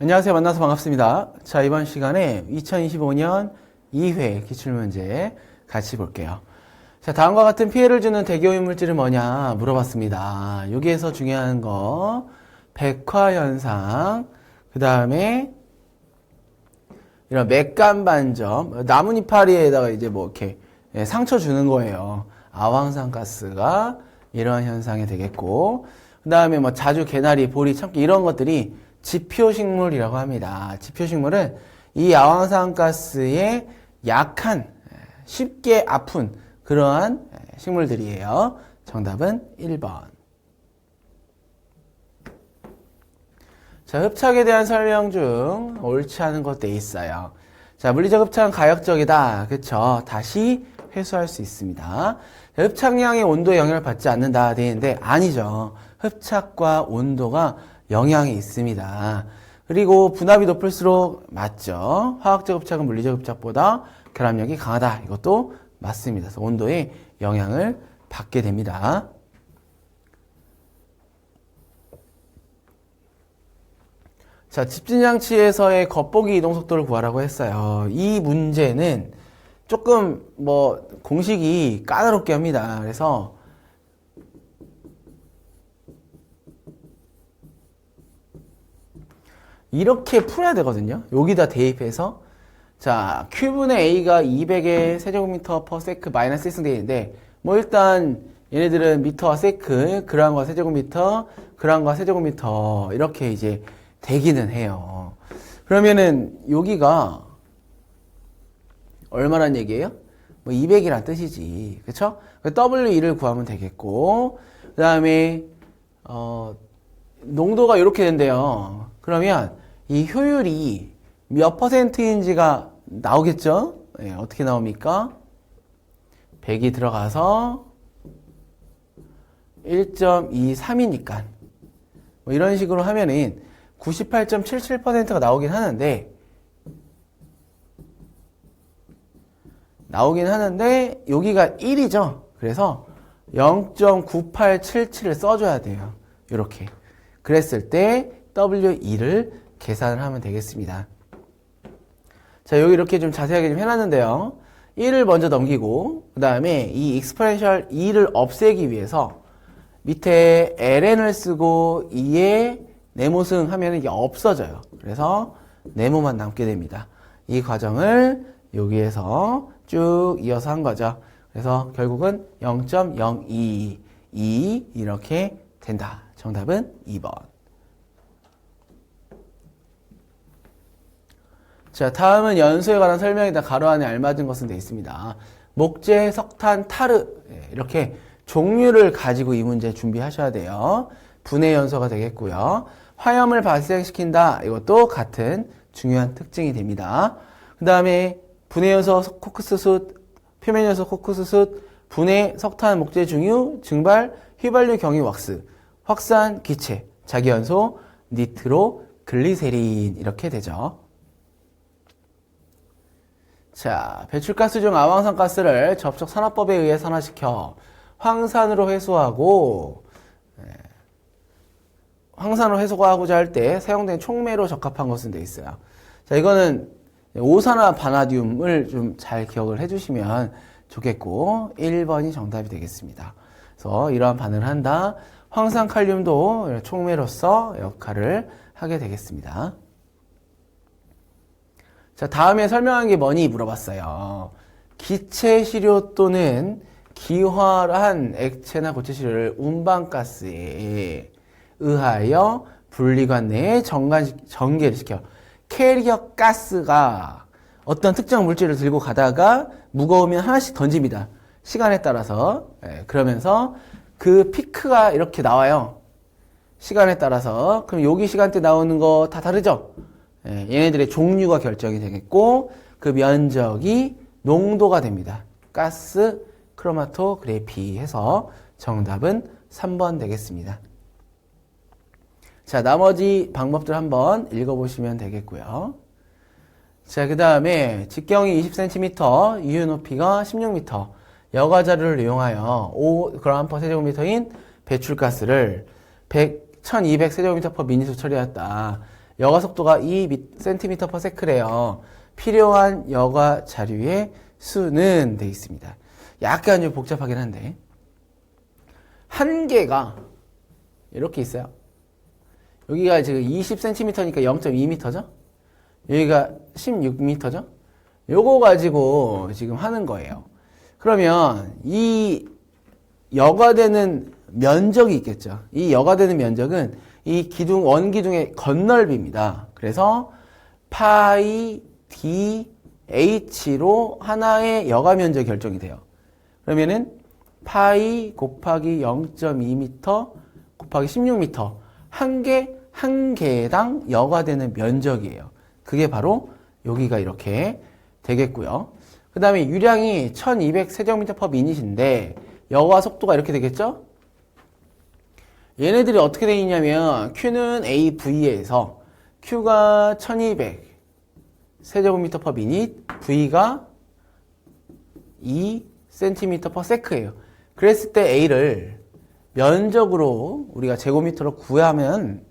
안녕하세요. 만나서 반갑습니다. 자, 이번 시간에 2025년 2회 기출문제 같이 볼게요. 자, 다음과 같은 피해를 주는 대기오염 물질은 뭐냐 물어봤습니다. 여기에서 중요한 거, 백화현상, 그 다음에 이런 맥간 반점, 나뭇이파리에다가 이제 뭐 이렇게 예, 상처 주는 거예요. 아황산 가스가 이러한 현상이 되겠고, 그 다음에 뭐 자주 개나리, 보리, 참깨 이런 것들이 지표식물이라고 합니다. 지표식물은 이 아황산 가스에 약한, 예, 쉽게 아픈 그러한 예, 식물들이에요. 정답은 1번. 자, 흡착에 대한 설명 중 옳지 않은 것도 있어요. 자, 물리적 흡착은 가역적이다. 그쵸? 다시 회수할 수 있습니다. 자, 흡착량의 온도에 영향을 받지 않는다. 되는데 아니죠. 흡착과 온도가 영향이 있습니다. 그리고 분압이 높을수록 맞죠. 화학적 흡착은 물리적 흡착보다 결합력이 강하다. 이것도 맞습니다. 그래서 온도에 영향을 받게 됩니다. 자, 집진장치에서의 겉보기 이동 속도를 구하라고 했어요. 이 문제는 조금 뭐 공식이 까다롭게 합니다. 그래서 이렇게 풀어야 되거든요. 여기다 대입해서 자, Q분의 A가 200의 세제곱미터 퍼 세크 마이너스 1승 되는데 뭐 일단 얘네들은 미터와 세크, 그람과 세제곱미터, 그람과 세제곱미터 이렇게 이제 되기는 해요. 그러면은 여기가 얼마란 얘기예요? 뭐 200이란 뜻이지. 그쵸? W2를 구하면 되겠고, 그 다음에, 어, 농도가 이렇게 된대요. 그러면 이 효율이 몇 퍼센트인지가 나오겠죠? 예, 어떻게 나옵니까? 100이 들어가서 1.23이니까. 뭐 이런 식으로 하면은 98.77%가 나오긴 하는데, 나오긴 하는데, 여기가 1이죠? 그래서 0.9877을 써줘야 돼요. 이렇게. 그랬을 때 W2를 계산을 하면 되겠습니다. 자, 여기 이렇게 좀 자세하게 좀 해놨는데요. 1을 먼저 넘기고, 그 다음에 이 익스포넨셜 2를 없애기 위해서 밑에 ln을 쓰고 2에 네모승 하면 이게 없어져요. 그래서 네모만 남게 됩니다. 이 과정을 여기에서 쭉 이어서 한 거죠. 그래서 결국은 0.022 이렇게 된다. 정답은 2번. 자, 다음은 연소에 관한 설명이다. 가로 안에 알맞은 것은 돼 있습니다. 목재, 석탄, 타르 예, 이렇게 종류를 가지고 이 문제 준비하셔야 돼요. 분해 연소가 되겠고요. 화염을 발생시킨다. 이것도 같은 중요한 특징이 됩니다. 그 다음에 분해 연소 코크스숯, 표면 연소 코크스숯, 분해 석탄 목재 중유, 증발, 휘발유 경유 왁스, 확산 기체, 자기 연소, 니트로, 글리세린 이렇게 되죠. 자, 배출가스 중 아황산가스를 접촉 산화법에 의해 산화시켜 황산으로 회수하고 예, 황산으로 회수하고자 할 때 사용된 촉매로 적합한 것은 돼 있어요. 자, 이거는 오산화 바나듐을 좀 잘 기억을 해주시면 좋겠고 1번이 정답이 되겠습니다. 그래서 이러한 반응을 한다. 황산 칼륨도 촉매로서 역할을 하게 되겠습니다. 자, 다음에 설명한 게 뭐니 물어봤어요. 기체 시료 또는 기화한 액체나 고체 시료를 운반가스에 의하여 분리관 내에 전개를 시켜. 캐리어 가스가 어떤 특정 물질을 들고 가다가 무거우면 하나씩 던집니다. 시간에 따라서. 예, 그러면서 그 피크가 이렇게 나와요. 시간에 따라서. 그럼 여기 시간대 나오는 거 다 다르죠? 예, 얘네들의 종류가 결정이 되겠고 그 면적이 농도가 됩니다. 가스 크로마토그래피 해서 정답은 3번 되겠습니다. 자, 나머지 방법들 한번 읽어보시면 되겠고요. 자, 그 다음에 직경이 20cm, 유효 높이가 16m, 여과 자료를 이용하여 5g 세제곱미터인 배출가스를 100, 1200 세제곱미터 퍼 미니수 처리했다. 여가 속도가 2cm per sec래요. 필요한 여가 자료의 수는 돼 있습니다. 약간 좀 복잡하긴 한데 한 개가 이렇게 있어요. 여기가 지금 20cm니까 0.2m죠? 여기가 16m죠? 요거 가지고 지금 하는 거예요. 그러면 이 여과되는 면적이 있겠죠. 이 여과되는 면적은 이 기둥, 원기둥의 건널비입니다. 그래서 파이 d h로 하나의 여가 면적이 결정이 돼요. 그러면은 파이 곱하기 0.2m 곱하기 16m 한 개, 한 개당 여과되는 면적이에요. 그게 바로 여기가 이렇게 되겠고요. 그 다음에 유량이 1200 세제곱미터 퍼 미닛인데 여과 속도가 이렇게 되겠죠? 얘네들이 어떻게 되어 있냐면 Q는 AV에서 Q가 1200 세제곱미터 퍼 미닛, V가 2 cm per sec예요. 그랬을 때 A를 면적으로 우리가 제곱미터로 구하면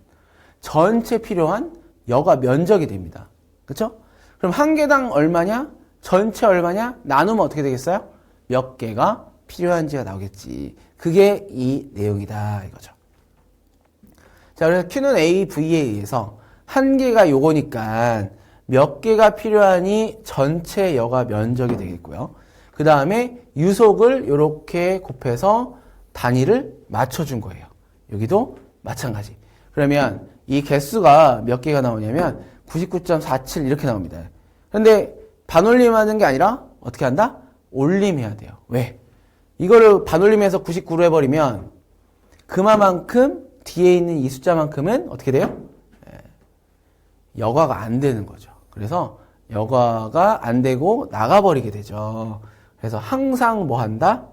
전체 필요한 여가 면적이 됩니다. 그렇죠? 그럼 한 개당 얼마냐? 전체 얼마냐? 나누면 어떻게 되겠어요? 몇 개가 필요한지가 나오겠지. 그게 이 내용이다 이거죠. 자, 그래서 Q는 A, V에 의해서 한 개가 요거니까 몇 개가 필요하니 전체 여가 면적이 되겠고요. 그 다음에 유속을 이렇게 곱해서 단위를 맞춰준 거예요. 여기도 마찬가지. 그러면 이 개수가 몇 개가 나오냐면 99.47 이렇게 나옵니다. 근데 반올림 하는 게 아니라 어떻게 한다? 올림해야 돼요. 왜? 이거를 반올림해서 99로 해버리면 그만큼 뒤에 있는 이 숫자만큼은 어떻게 돼요? 예, 여과가 안 되는 거죠. 그래서 여과가 안 되고 나가버리게 되죠. 그래서 항상 뭐 한다?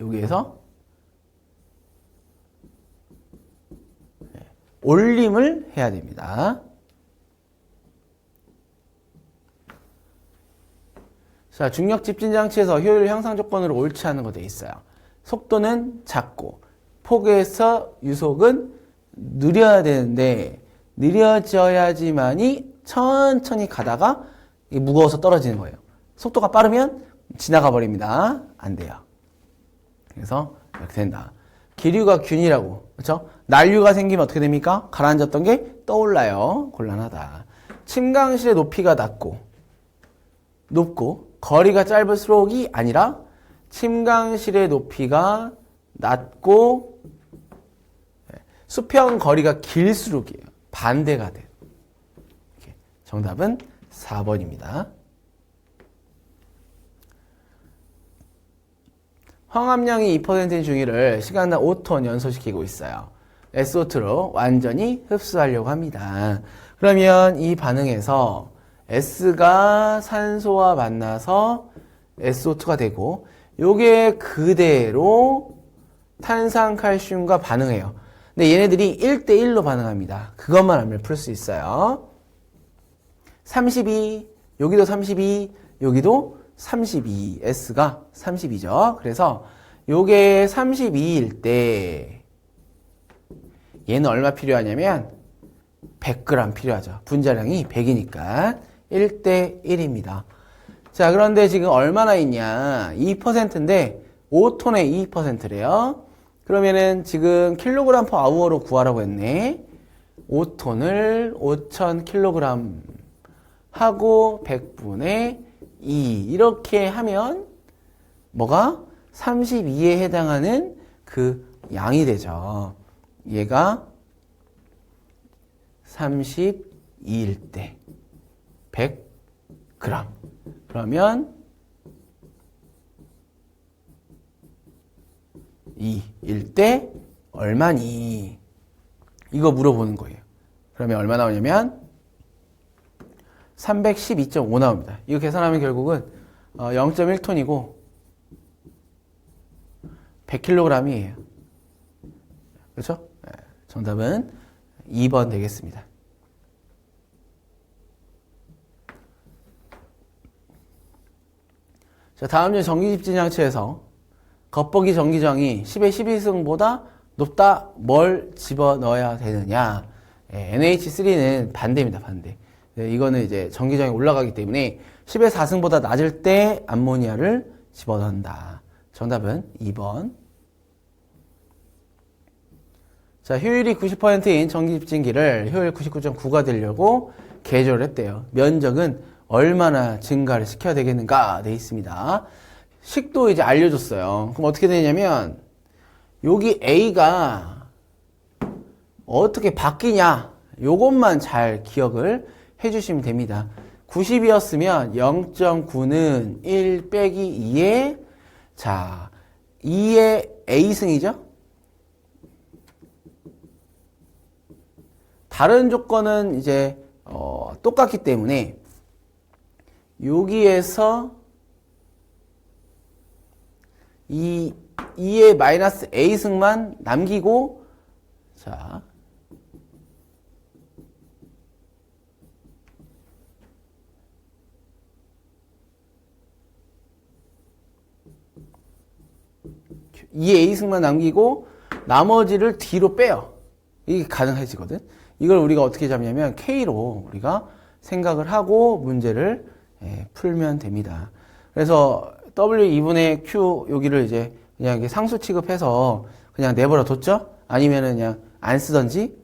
여기에서 예, 올림을 해야 됩니다. 자, 중력 집진 장치에서 효율 향상 조건으로 옳지 않은 거 돼 있어요. 속도는 작고 폭에서 유속은 느려야 되는데 느려져야지만이 천천히 가다가 무거워서 떨어지는 거예요. 속도가 빠르면 지나가 버립니다. 안 돼요. 그래서 이렇게 된다. 기류가 균이라고 그렇죠? 난류가 생기면 어떻게 됩니까? 가라앉았던 게 떠올라요. 곤란하다. 침강실의 높이가 낮고 높고 거리가 짧을수록이 아니라 침강실의 높이가 낮고 네, 수평 거리가 길수록이에요. 반대가 돼. 정답은 4번입니다. 황합량이 2%인 중위를 시간당 5톤 연소시키고 있어요. SO2로 완전히 흡수하려고 합니다. 그러면 이 반응에서 S가 산소와 만나서 SO2가 되고 요게 그대로 탄산칼슘과 반응해요. 근데 얘네들이 1대1로 반응합니다. 그것만 알면 풀 수 있어요. 32, 여기도 32, 여기도 32, S가 32죠. 그래서 요게 32일 때 얘는 얼마 필요하냐면 100g 필요하죠. 분자량이 100이니까 1대 1입니다. 자, 그런데 지금 얼마나 있냐? 2%인데 5톤에 2%래요. 그러면은 지금 킬로그램 퍼 아우어로 구하라고 했네. 5톤을 5,000kg 하고 100분의 2 이렇게 하면 뭐가 32에 해당하는 그 양이 되죠. 얘가 32일 때 100g 그러면 2일 때 얼마니? 이거 물어보는 거예요. 그러면 얼마 나오냐면 312.5 나옵니다. 이거 계산하면 결국은 0.1톤이고 100kg이에요. 그렇죠? 네, 정답은 2번 되겠습니다. 자, 다음 주 전기집진 장치에서 겉보기 전기정이 10의 12승보다 높다 뭘 집어넣어야 되느냐 예, NH3는 반대입니다, 반대. 네, 이거는 이제 전기장이 올라가기 때문에 10의 4승보다 낮을 때 암모니아를 집어넣는다. 정답은 2번. 자, 효율이 90%인 전기 집진기를 효율 99.9가 되려고 개조를 했대요. 면적은 얼마나 증가를 시켜야 되겠는가 돼 있습니다. 식도 이제 알려줬어요. 그럼 어떻게 되냐면 여기 A가 어떻게 바뀌냐 요것만 잘 기억을 해주시면 됩니다. 90이었으면 0.9는 1 빼기 2에 자 2의 A승이죠? 다른 조건은 이제 어, 똑같기 때문에 여기에서 이 2의 마이너스 a승만 남기고 자 이 a승만 남기고 나머지를 뒤로 빼요. 이게 가능해지거든. 이걸 우리가 어떻게 잡냐면 k로 우리가 생각을 하고 문제를 예, 풀면 됩니다. 그래서 W2분의 Q 여기를 이제 그냥 이렇게 상수 취급해서 그냥 내버려 뒀죠? 아니면은 그냥 안 쓰던지.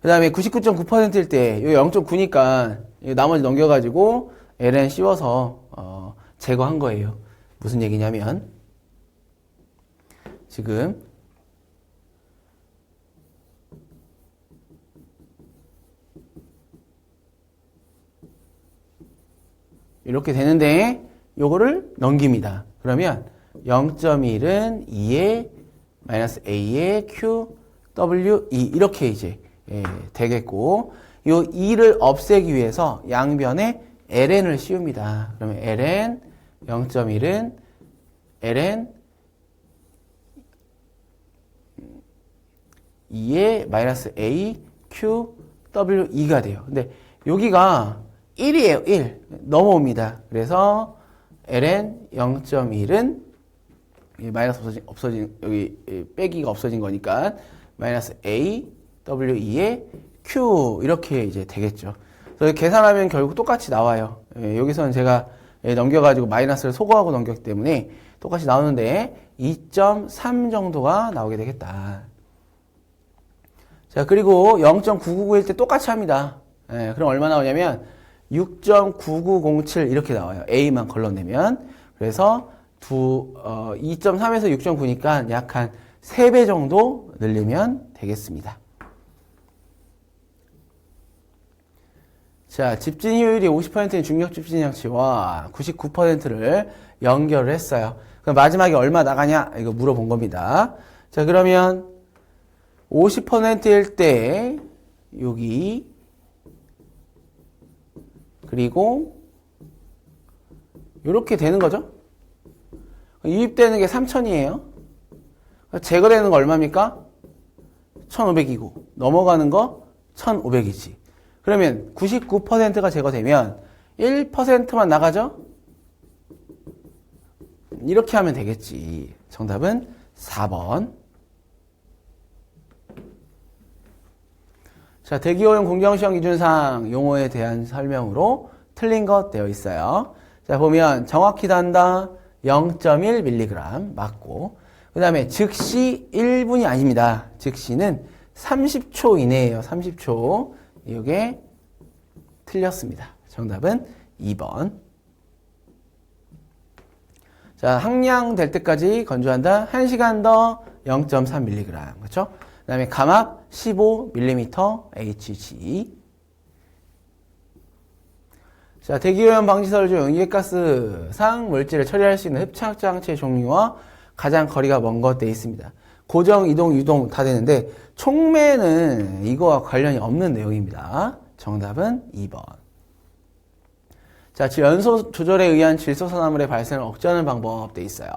그 다음에 99.9%일 때, 여기 0.9니까 나머지 넘겨가지고 ln 씌워서, 어, 제거한 거예요. 무슨 얘기냐면, 지금, 이렇게 되는데, 요거를 넘깁니다. 그러면 0.1은 2의 마이너스 a의 q, w, e 이렇게 이제 예, 되겠고 요 2를 없애기 위해서 양변에 ln을 씌웁니다. 그러면 ln 0.1은 ln 2의 마이너스 a, q, w, e가 돼요. 근데 여기가 1이에요. 1. 넘어옵니다. 그래서 ln 0.1은 마이너스 없어진, 없어진 여기 빼기가 없어진 거니까 마이너스 a w2의 q 이렇게 이제 되겠죠. 그래서 계산하면 결국 똑같이 나와요. 예, 여기서는 제가 예, 넘겨가지고 마이너스를 소거하고 넘겼기 때문에 똑같이 나오는데 2.3 정도가 나오게 되겠다. 자 그리고 0.999일 때 똑같이 합니다. 예, 그럼 얼마 나오냐면 6.9907 이렇게 나와요. A만 걸러내면. 그래서 두, 어, 2.3에서 6.9니까 약 한 3배 정도 늘리면 되겠습니다. 자, 집진 효율이 50%인 중력 집진 장치와 99%를 연결을 했어요. 그럼 마지막에 얼마 나가냐? 이거 물어본 겁니다. 자, 그러면 50%일 때 여기 그리고 이렇게 되는 거죠. 유입되는 게 3천이에요. 제거되는 거 얼마입니까? 1,500이고 넘어가는 거 1,500이지. 그러면 99%가 제거되면 1%만 나가죠? 이렇게 하면 되겠지. 정답은 4번. 자, 대기오염 공정시험 기준상 용어에 대한 설명으로 틀린 것 되어 있어요. 자, 보면 정확히 단다 0.1mg 맞고, 그 다음에 즉시 1분이 아닙니다. 즉시는 30초 이내에요. 30초. 이게 틀렸습니다. 정답은 2번. 자, 항량 될 때까지 건조한다. 1시간 더 0.3mg. 그렇죠? 그 다음에 감압 15mm HG. 자, 대기오염 방지설 중 이해가스 상 물질을 처리할 수 있는 흡착장치의 종류와 가장 거리가 먼 것 돼 있습니다. 고정, 이동, 유동 다 되는데 촉매는 이거와 관련이 없는 내용입니다. 정답은 2번. 자, 연소 조절에 의한 질소산화물의 발생을 억제하는 방법 돼 있어요.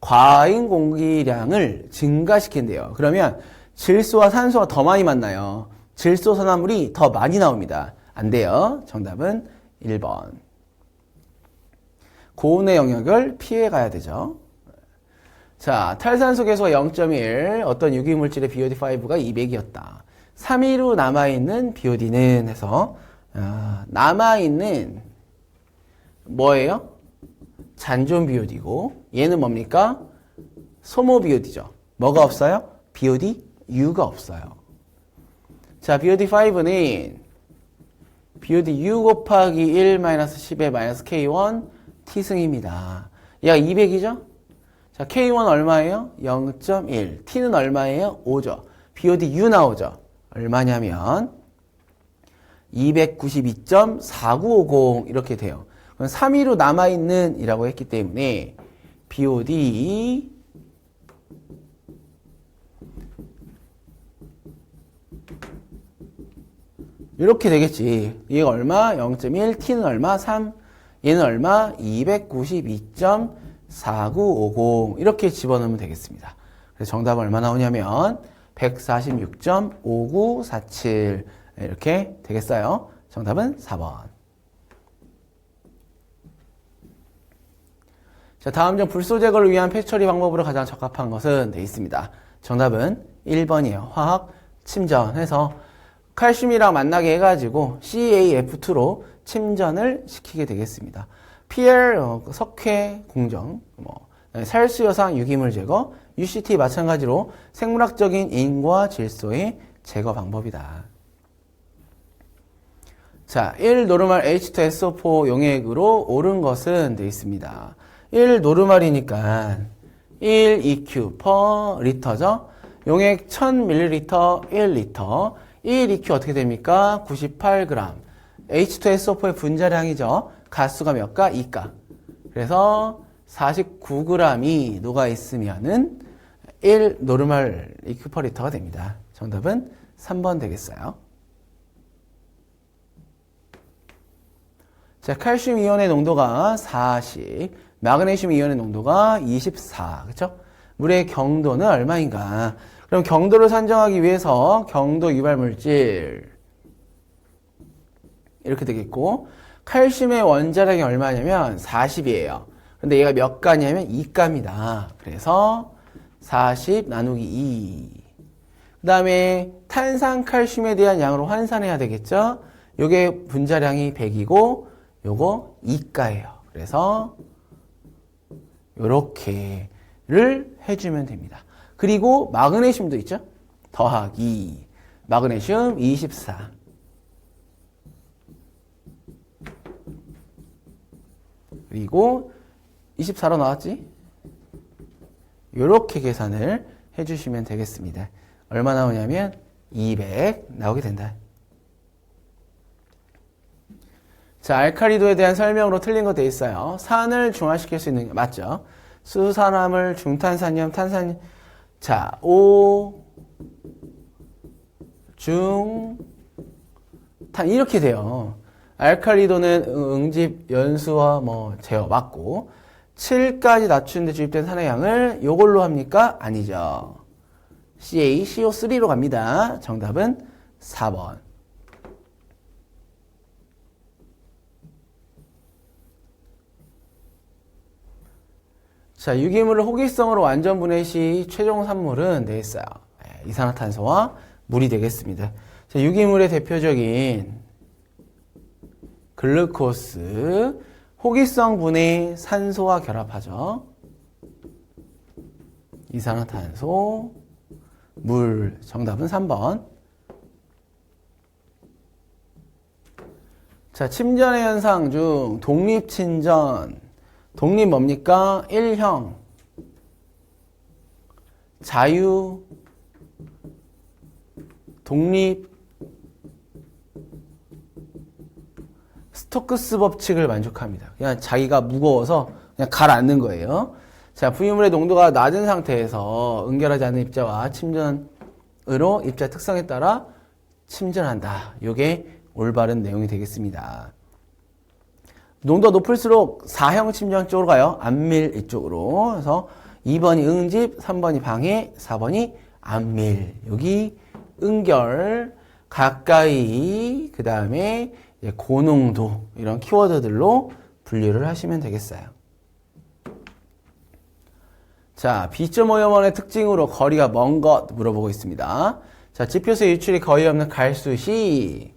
과잉 공기량을 증가시킨대요. 그러면 질소와 산소가 더 많이 만나요. 질소 산화물이 더 많이 나옵니다. 안 돼요. 정답은 1번. 고온의 영역을 피해 가야 되죠. 자, 탈산소 계수가 0.1, 어떤 유기물질의 BOD5가 200이었다. 3위로 남아있는 BOD는 해서 아, 남아있는 뭐예요? 잔존 BOD고 얘는 뭡니까? 소모 BOD죠. 뭐가 없어요? BOD U가 없어요. 자, BOD 5는 BOD U 곱하기 1 마이너스 10의 마이너스 K1 T승입니다. 얘가 200이죠? 자, K1 얼마예요? 0.1. T는 얼마예요? 5죠. BOD U 나오죠? 얼마냐면 292.4950 이렇게 돼요. 그럼 3위로 남아있는 이라고 했기 때문에 BOD 이렇게 되겠지. 얘가 얼마? 0.1, t는 얼마? 3. 얘는 얼마? 292.4950 이렇게 집어넣으면 되겠습니다. 그래서 정답은 얼마 나오냐면 146.5947 이렇게 되겠어요. 정답은 4번. 자, 다음 중 불소 제거를 위한 패치 처리 방법으로 가장 적합한 것은 돼 있습니다. 정답은 1번이에요. 화학 침전해서 칼슘이랑 만나게 해가지고 CaF2로 침전을 시키게 되겠습니다. PL 어, 석회 공정, 뭐 살수여상 유기물 제거, UCT 마찬가지로 생물학적인 인과 질소의 제거 방법이다. 자, 1 노르말 H2SO4 용액으로 옳은 것은 되어 있습니다. 1 노르말이니까 1 EQ per 리터죠. 용액 1000ml 1리터. 1 EQ 어떻게 됩니까? 98g. H2SO4의 분자량이죠. 가수가 몇 가? 2가. 그래서 49g이 녹아 있으면은 1 노르말 EQ per 리터가 됩니다. 정답은 3번 되겠어요. 자, 칼슘 이온의 농도가 40, 마그네슘 이온의 농도가 24. 그렇죠? 물의 경도는 얼마인가? 그럼 경도를 산정하기 위해서 경도 유발 물질 이렇게 되겠고 칼슘의 원자량이 얼마냐면 40이에요. 근데 얘가 몇 가냐면 2가입니다. 그래서 40 나누기 2. 그 다음에 탄산칼슘에 대한 양으로 환산해야 되겠죠? 요게 분자량이 100이고 요거 2가예요. 그래서 요렇게를 해주면 됩니다. 그리고 마그네슘도 있죠? 더하기 마그네슘 24 그리고 24로 나왔지? 이렇게 계산을 해주시면 되겠습니다. 얼마 나오냐면 200 나오게 된다. 자, 알카리도에 대한 설명으로 틀린 거 돼 있어요. 산을 중화시킬 수 있는 게 맞죠? 수산화물, 중탄산염, 탄산 자, 오, 중, 탄 이렇게 돼요. 알칼리도는 응집, 연수와 뭐 제어 맞고 7까지 낮추는데 주입된 산의 양을 요걸로 합니까? 아니죠. CaCO3로 갑니다. 정답은 4번. 자, 유기물을 호기성으로 완전 분해 시 최종 산물은 돼 있어요. 예, 이산화탄소와 물이 되겠습니다. 자, 유기물의 대표적인 글루코스, 호기성 분해 산소와 결합하죠. 이산화탄소, 물. 정답은 3번. 자, 침전의 현상 중 독립침전, 독립 뭡니까? 1형 자유 독립 스토크스 법칙을 만족합니다. 그냥 자기가 무거워서 그냥 가라앉는 거예요. 자, 부유물의 농도가 낮은 상태에서 응결하지 않는 입자와 침전으로 입자 특성에 따라 침전한다. 이게 올바른 내용이 되겠습니다. 농도가 높을수록 4형 침전 쪽으로 가요. 안밀 이쪽으로. 그래서 2번이 응집, 3번이 방해, 4번이 안밀. 여기 응결, 가까이, 그 다음에 고농도 이런 키워드들로 분류를 하시면 되겠어요. 자, B.5염원의 특징으로 거리가 먼 것 물어보고 있습니다. 자, 지표수 유출이 거의 없는 갈수 시.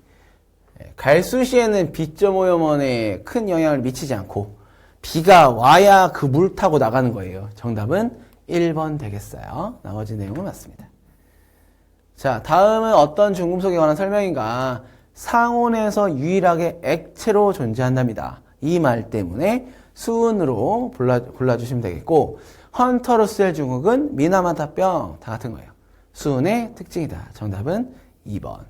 예, 갈수 시에는 비점5염원에 큰 영향을 미치지 않고 비가 와야 그 물 타고 나가는 거예요. 정답은 1번 되겠어요. 나머지 내용은 맞습니다. 자, 다음은 어떤 중금속에 관한 설명인가? 상온에서 유일하게 액체로 존재한답니다. 이 말 때문에 수은으로 골라, 골라주시면 되겠고, 헌터루스엘 중국은 미나마타병 다 같은 거예요. 수은의 특징이다. 정답은 2번.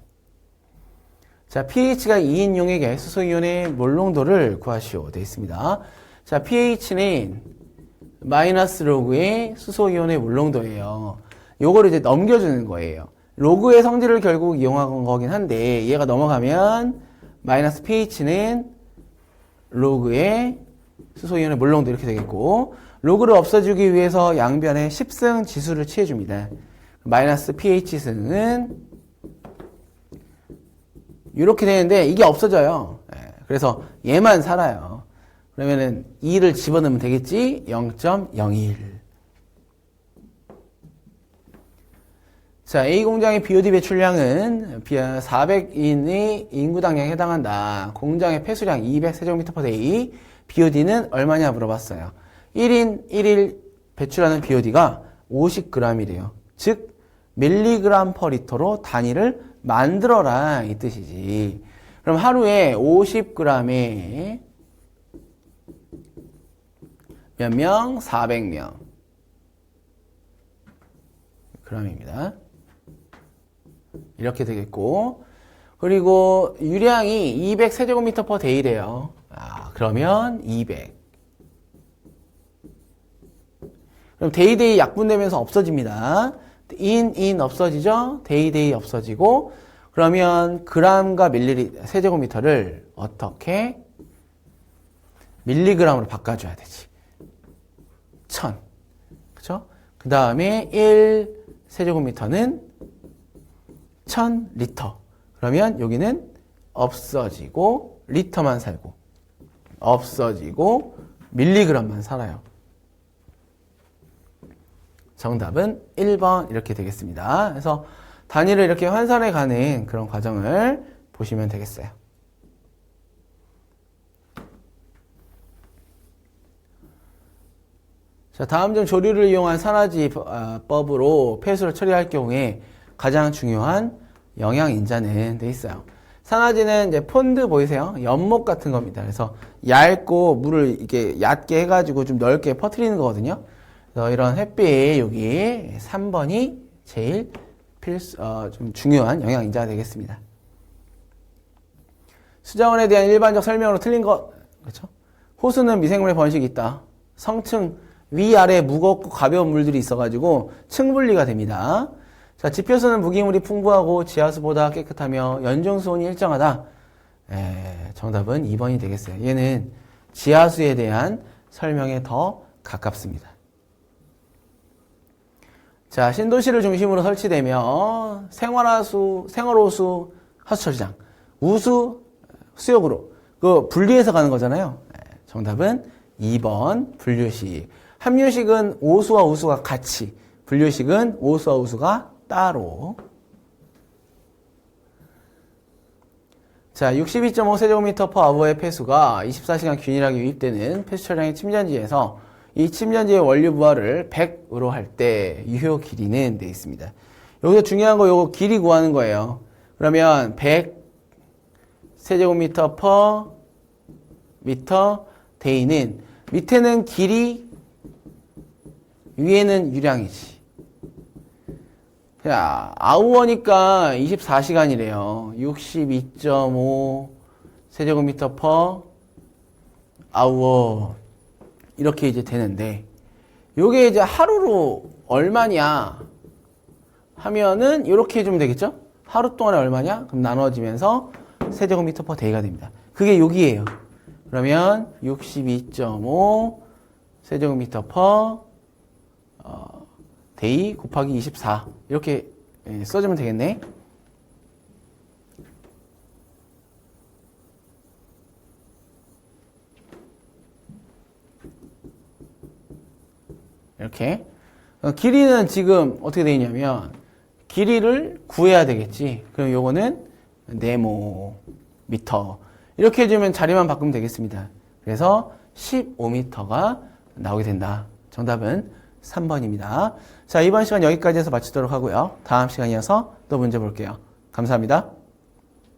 자, pH가 2인 용액의 수소이온의 몰농도를 구하시오. 되어 있습니다. 자, pH는 마이너스 로그의 수소이온의 몰농도예요. 요거를 이제 넘겨주는 거예요. 로그의 성질을 결국 이용한 거긴 한데 얘가 넘어가면 마이너스 pH는 로그의 수소이온의 몰농도 이렇게 되겠고 로그를 없애주기 위해서 양변에 10승 지수를 취해줍니다. 마이너스 pH승은 이렇게 되는데 이게 없어져요. 예, 그래서 얘만 살아요. 그러면은 2를 집어넣으면 되겠지? 0.01. 자, A 공장의 BOD 배출량은 400인의 인구당량에 해당한다. 공장의 폐수량 200세제곱미터/데이. BOD는 얼마냐 물어봤어요. 1인 1일 배출하는 BOD가 50g이래요. 즉 밀리그램 퍼 리터로 단위를 만들어라 이 뜻이지. 그럼 하루에 50g에 몇 명? 400명. g입니다. 이렇게 되겠고 그리고 유량이 200 세제곱미터 퍼 데이래요. 아, 그러면 200. 그럼 데이데이 약분되면서 없어집니다. 인, 인 없어지죠? 데이데이 없어지고 그러면 그람과 밀리 세제곱미터를 어떻게 밀리그램으로 바꿔줘야 되지. 천. 그쵸? 그 다음에 1 세제곱미터는 1000 리터. 그러면 여기는 없어지고 리터만 살고 없어지고 밀리그램만 살아요. 정답은 1번 이렇게 되겠습니다. 그래서 단위를 이렇게 환산해 가는 그런 과정을 보시면 되겠어요. 자, 다음 중 조류를 이용한 산화지법으로 폐수를 처리할 경우에 가장 중요한 영양 인자는 돼 있어요. 산화지는 이제 폰드 보이세요? 연목 같은 겁니다. 그래서 얇고 물을 이렇게 얕게 해가지고 좀 넓게 퍼뜨리는 거거든요. 그래서 이런 햇빛 여기 3번이 제일 필수 어, 좀 중요한 영양 인자가 되겠습니다. 수자원에 대한 일반적 설명으로 틀린 것 그렇죠? 호수는 미생물의 번식이 있다. 성층 위아래 무겁고 가벼운 물들이 있어가지고 층 분리가 됩니다. 자, 지표수는 무기물이 풍부하고 지하수보다 깨끗하며 연중수온이 일정하다. 에, 정답은 2번이 되겠어요. 얘는 지하수에 대한 설명에 더 가깝습니다. 자, 신도시를 중심으로 설치되며 생활하수, 생활호수, 하수처리장, 우수, 수역으로 그 분리해서 가는 거잖아요. 정답은 2번 분류식. 함유식은 오수와 우수가 같이, 분류식은 오수와 우수가 따로. 자, 62.5 세제곱미터 퍼 아워의 폐수가 24시간 균일하게 유입되는 폐수 처량의 침전지에서 이 침전지의 원료 부하를 100으로 할 때 유효 길이는 돼 있습니다. 여기서 중요한 거 요거 길이 구하는 거예요. 그러면 100 세제곱미터 퍼 미터 데이는 밑에는 길이 위에는 유량이지. 자, 아우어니까 24시간이래요. 62.5 세제곱미터 퍼 아우어 이렇게 이제 되는데 요게 이제 하루로 얼마냐 하면은 이렇게 해주면 되겠죠? 하루 동안에 얼마냐? 그럼 나눠지면서 세제곱미터 퍼 데이가 됩니다. 그게 여기에요. 그러면 62.5 세제곱미터 퍼 어, 데이 곱하기 24 이렇게 예, 써주면 되겠네. 이렇게 어, 길이는 지금 어떻게 되어 있냐면 길이를 구해야 되겠지. 그럼 요거는 네모 미터. 이렇게 해주면 자리만 바꾸면 되겠습니다. 그래서 15m가 나오게 된다. 정답은 3번입니다. 자, 이번 시간 여기까지 해서 마치도록 하고요. 다음 시간이어서 또 문제 볼게요. 감사합니다.